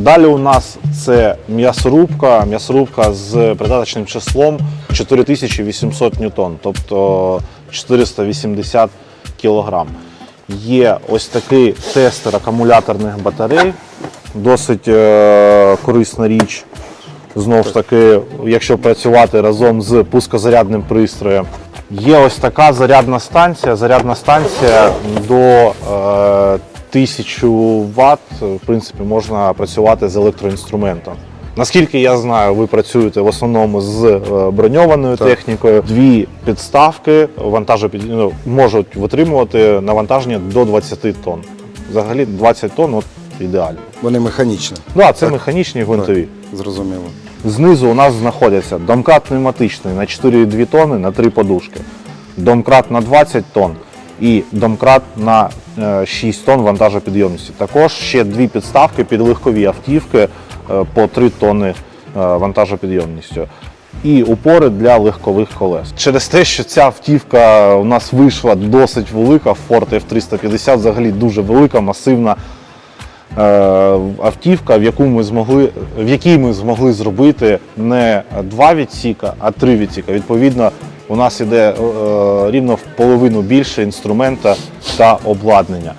Далі у нас це м'ясорубка, м'ясорубка з придаточним числом 4800 ньютон, тобто 480 кг. Є ось такий тестер акумуляторних батарей, досить е, корисна річ. Знову ж таки, якщо працювати разом з пускозарядним пристроєм. Є ось така зарядна станція. Зарядна станція до е, 1000 Вт, в принципі, можна працювати з електроінструментом. Наскільки я знаю, ви працюєте в основному з е, броньованою технікою. Дві підставки вантажопід... ну, можуть витримувати навантаження до 20 тонн. Взагалі 20 тонн от, ідеально. Вони механічні. Ну, а це механічні гвинтові. Зрозуміло. Знизу у нас знаходяться домкрат пневматичний на 4,2 тонни на 3 подушки, домкрат на 20 тонн і домкрат на 6 тонн вантажопідйомності. Також ще дві підставки під легкові автівки е, по 3 тонни е, вантажопідйомністю. І упори для легкових колес. Через те, що ця автівка у нас вийшла досить велика, Ford F350 взагалі дуже велика, масивна е, автівка, в яку ми змогли, в якій ми змогли зробити не два відсіка, а три відсіка. Відповідно, у нас іде е, рівно в половину більше інструмента та обладнання.